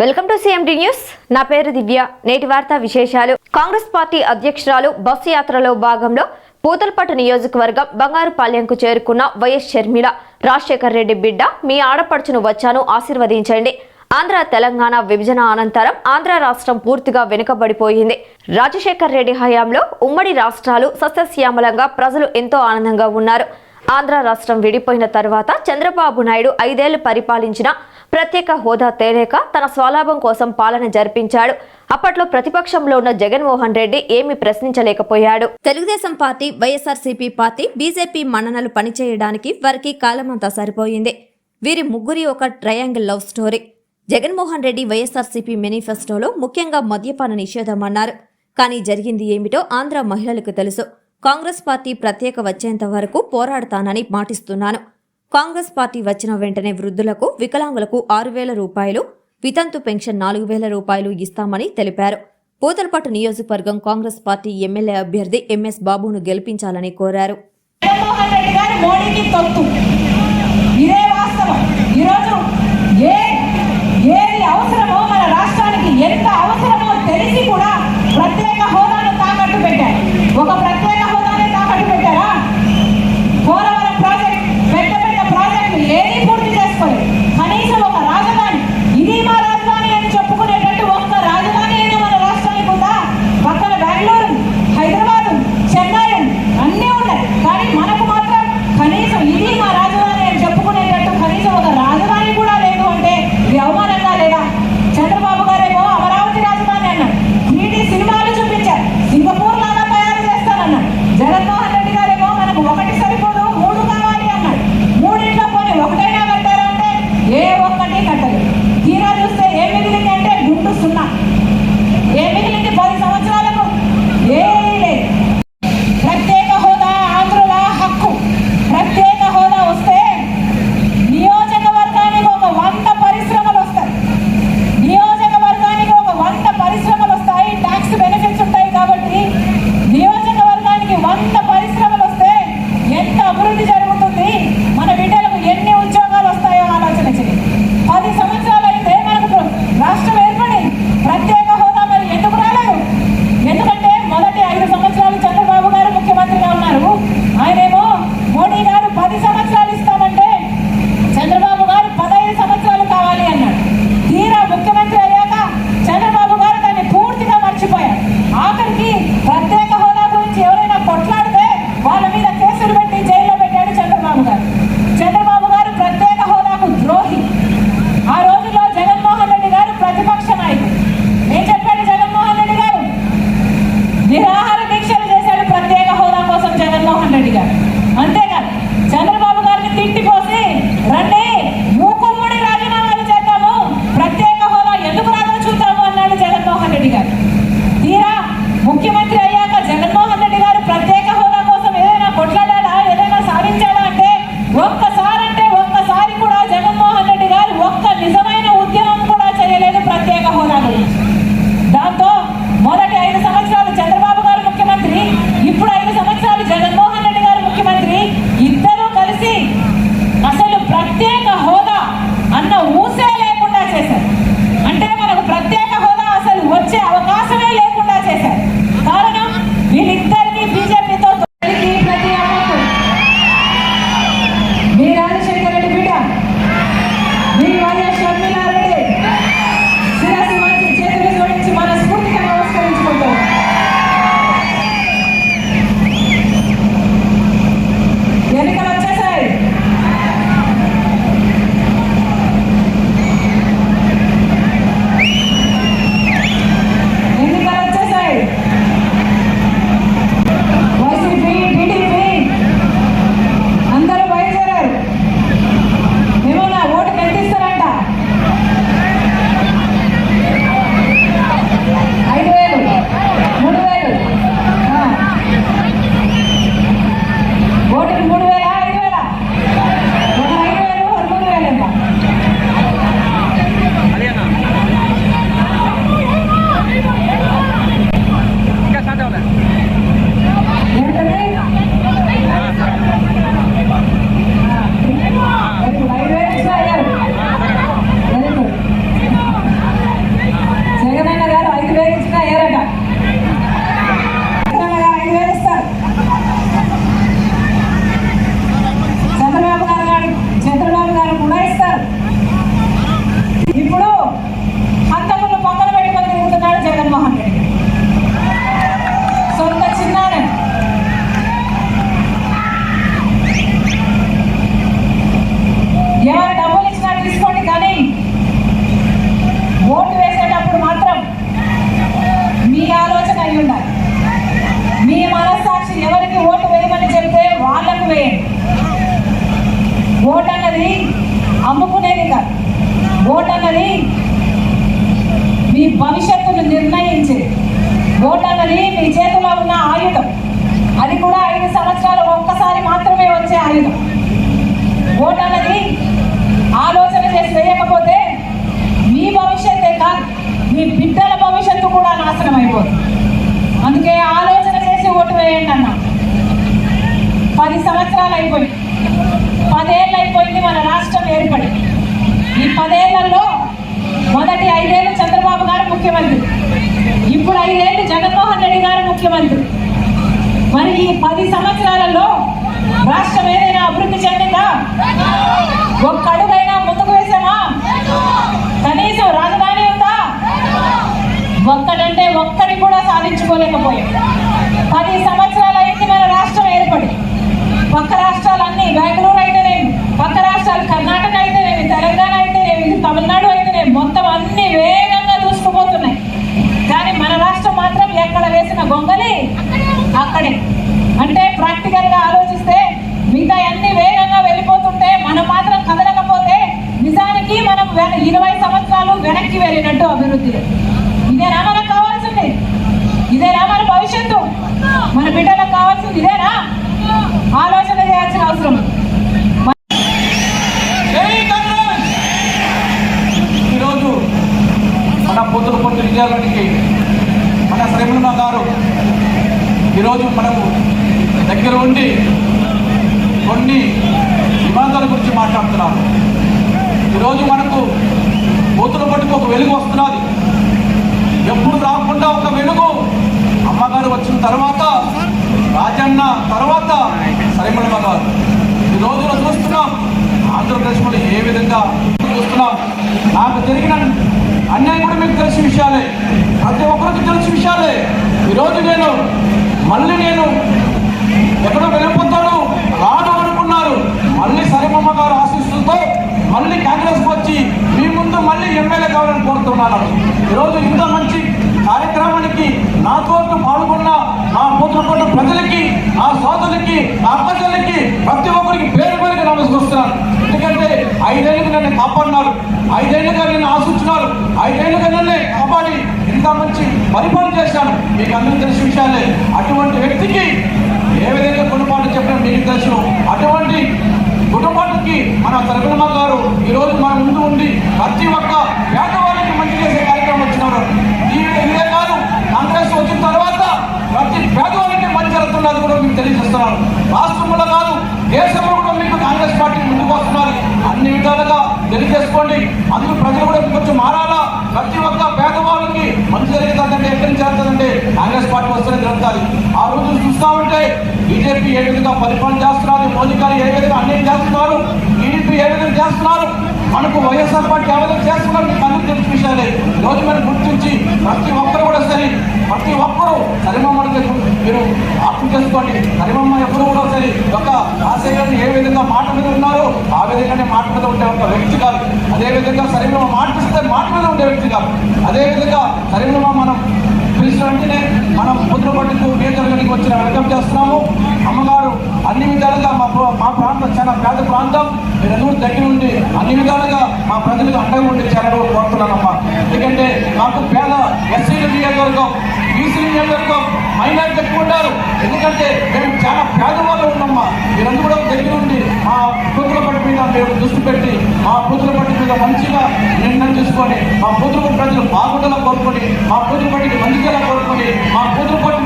Welcome to CMD news నా పేరు దివ్య. నేటి వార్తా విశేషాలు. కాంగ్రెస్ పార్టీ అధ్యక్షురాలు బస్సు యాత్రలో భాగంలో పూతలపట్టు నియోజకవర్గం బంగారుపాలెంకు చేరుకున్న వైఎస్ షర్మిల రాజశేఖర్ రెడ్డి బిడ్డ మీ ఆడపడుచును వచ్చాను ఆశీర్వదించండి. ఆంధ్ర తెలంగాణ విభజన అనంతరం ఆంధ్ర రాష్ట్రం పూర్తిగా వెనుకబడిపోయింది. రాజశేఖర్ రెడ్డి హయాంలో ఉమ్మడి రాష్ట్రాలు సస్యశ్యామలంగా ప్రజలు ఎంతో ఆనందంగా ఉన్నారు. ఆంధ్ర రాష్ట్రం విడిపోయిన తర్వాత చంద్రబాబు నాయుడు ఐదేళ్ళు పరిపాలించిన ప్రత్యేక హోదా తేలేక తన స్వలాభం కోసం పాలన జరిపించాడు. అప్పట్లో ప్రతిపక్షంలో ఉన్న జగన్మోహన్ రెడ్డి ఏమి ప్రశ్నించలేకపోయాడు. Telugu Desam party YSRCP party BJP మన్ననలు పనిచేయడానికి వారికి కాలమంతా సరిపోయింది. వీరి ముగ్గురి ఒక triangle love story. Jaganmohan Reddy YSRCP మేనిఫెస్టోలో ముఖ్యంగా మద్యపాన నిషేధం అన్నారు. కానీ జరిగింది ఏమిటో ఆంధ్ర మహిళలకు తెలుసు. కాంగ్రెస్ పార్టీ ప్రత్యేక వచ్చేంత వరకు పోరాడతానని మాటిస్తున్నాను. కాంగ్రెస్ పార్టీ వచ్చిన వెంటనే వృద్ధులకు వికలాంగులకు ఆరు వేల రూపాయలు వితంతు పెన్షన్ నాలుగు వేల రూపాయలు ఇస్తామని తెలిపారు. పూతలపట్టు నియోజకవర్గం కాంగ్రెస్ పార్టీ ఎమ్మెల్యే అభ్యర్థి ఎంఎస్ బాబును గెలిపించాలని కోరారు. మోడీకి ఇదే వాస్తవం. అయిపోయింది పదేళ్ళు అయిపోయింది మన రాష్ట్రం ఏర్పడి. ఈ పదేళ్ళలో మొదటి ఐదేళ్ళు చంద్రబాబు గారు ముఖ్యమంత్రి. ఇప్పుడు ఐదేళ్ళు జగన్మోహన్ రెడ్డి గారు ముఖ్యమంత్రి. మరి ఈ పది సంవత్సరాలలో రాష్ట్రం ఏదైనా అభివృద్ధి చెందిందా? ఒక్క అడుగైనా ముందుకు వేసామా? కనీసం రాజధాని ఉందా? ఒక్కడంటే ఒక్కడి కూడా సాధించుకోలేకపోయాం. పది సంవత్సరాలు అయింది మన రాష్ట్రం ఏర్పడి పక్క రాష్ట్రాలన్నీ బెంగళూరు అయితేనేమి? పక్క రాష్ట్రాలు కర్ణాటక గురించి మాట్లాడుతున్నారు ఈరోజు మనకు కూతురు పట్టుకు ఒక వెలుగు వస్తున్నది. ఎప్పుడు రాకుండా ఒక వెలుగు అమ్మగారు వచ్చిన తర్వాత రాజన్న తర్వాత సరిమళమ్మ గారు ఈ రోజున చూస్తున్నాం ఆంధ్రప్రదేశ్లో ఏ విధంగా చూస్తున్నాం. నాకు జరిగిన అన్యాయం కూడా మీకు తెలిసిన విషయాలే. ప్రతి ఒక్కరికి తెలిసిన విషయాలే. ఈరోజు నేను మళ్ళీ నేను ఎక్కడో వెళ్ళిపోతాను రాను అనుకున్నారు. మళ్ళీ సరిమమ్మ గారు మళ్ళీ కాంగ్రెస్ వచ్చి మీ ముందు మళ్ళీ ఎమ్మెల్యే కావాలని కోరుతున్నాను. ఈరోజు ఇంత మంచి కార్యక్రమానికి నాతో పాల్గొన్న నా పూతలపట్ల ప్రజలకి నా సోదరులకి నా అక్కజలకి ప్రతి ఒక్కరికి పేరు పేరుకి నమస్కరిస్తున్నాను. ఎందుకంటే ఐదేళ్ళుగా నన్ను కాపాడినారు. ఐదేళ్ళుగా నన్ను ఆశించినారు. ఐదేళ్ళుగా నన్ను కాపాడి ఇంత మంచి పరిపాలన చేశాను. మీకు అందరూ తెలిసిన విషయాలే అటువంటి వ్యక్తికి ఏ విధంగా గుణపాఠం చెప్పడం మీకు తెలుసు. అటువంటి గుణపాఠంకి మన తరగనమ్మ గారు ఈరోజు మన ముందు ఉండి ప్రతి ఒక్క పేదవాళ్ళకి మంచి చేసే కార్యక్రమం వచ్చినారు ఈ ఇదే కాదు కాంగ్రెస్ వచ్చిన తర్వాత ప్రతి పేదవాళ్ళకి మంచి జరుగుతున్నది కూడా మీకు తెలియజేస్తున్నారు రాష్ట్రంలో కాదు దేశంలో కూడా మీకు కాంగ్రెస్ పార్టీ ముందుకు వస్తున్నారు అన్ని విధాలుగా తెలియజేసుకోండి. అందులో ప్రజలు కూడా కొంచెం మారాలా? ప్రతి ఒక్క పేదవాళ్ళకి మంచి జరుగుతుందంటే ఎక్కడి నుంచి జరుగుతుందంటే కాంగ్రెస్ పార్టీ వస్తేనే జరుగుతుంది. ఆ రోజు చూస్తూ ఉంటే బీజేపీ ఏ విధంగా పరిపాలన చేస్తున్నారు? మోదీ గారు ఏ విధంగా అన్యాయం చేస్తున్నారు? టీడీపీ ఏ విధంగా చేస్తున్నారు? మనకు వైఎస్ఆర్ పార్టీ ఏ చేస్తున్నారు కళ్ళు తెలిపించాలి ఈరోజు విషయాలే రోజు మనం గుర్తించి ప్రతి ఒక్కరు కూడా సరే ప్రతి ఒక్కరూ సరిమమ్మకి మీరు అర్థం చేసుకోండి. సరిమమ్మ ఎప్పుడు కూడా సరే ఒక రాజశేఖరని ఏ విధంగా మాట మీద ఉన్నారో ఆ విధంగానే మాట మీద ఉండే ఒక వ్యక్తి కాదు. అదే విధంగా సరిమమ్మ మాట మాట మీద ఉండే వ్యక్తి కాదు. అదేవిధంగా సరిమమ్మ మనం పిలిచిన వెంటనే మనం ముద్రపట్టుకు నియోజకవర్గానికి వచ్చిన వెల్కమ్ చేస్తున్నాము. అమ్మగారు అన్ని విధాలుగా మా మా ప్రాంతం చాలా పేద ప్రాంతం. మీరందరూ దగ్గర ఉండి అన్ని విధాలుగా మా ప్రజలకు అండగా ఉండి చేరడం కోరుతున్నానమ్మా. ఎందుకంటే మాకు పేద ఎస్సీల నియోజకవర్గం బీసీల నియోజకవర్గం మైనార్టీ ఎక్కువ ఉంటారు. ఎందుకంటే మేము చాలా పేదవాళ్ళు ఉన్నామ్మా మీరందరూ కూడా దగ్గర ఉండి మా కూతుల పట్టు మీద మేము దృష్టి పెట్టి మా కూతుల పట్టు మీద మంచిగా నిర్ణయం తీసుకొని మా కూతురు ప్రజలు బాగుండేలా కోరుకొని మా కూతురు పట్టికి మంచిగా కోరుకొని మా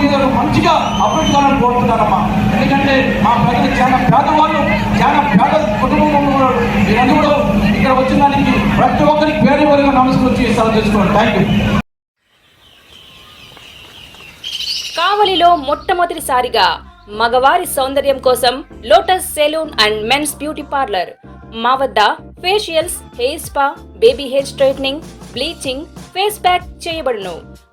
కూతురు మంచిగా అభివృద్ధి కావాలని కోరుతున్నారమ్మా. ఎందుకంటే మా ప్రజలు చాలా పేదవాళ్ళు చాలా పేద కుటుంబంలో ఉన్నవాళ్ళు మీరందరూ కూడా ఇక్కడ వచ్చిన దానికి ప్రతి ఒక్కరికి పేరు వరకు నమస్కరించి సెలవు చేసుకోండి థ్యాంక్ యూ కావలిలో మొట్టమొదటిసారిగా మగవారి సౌందర్యం కోసం lotus salon and men's beauty parlour. మా వద్ద facials hair spa baby hair straightening bleaching face pack చేయబడును.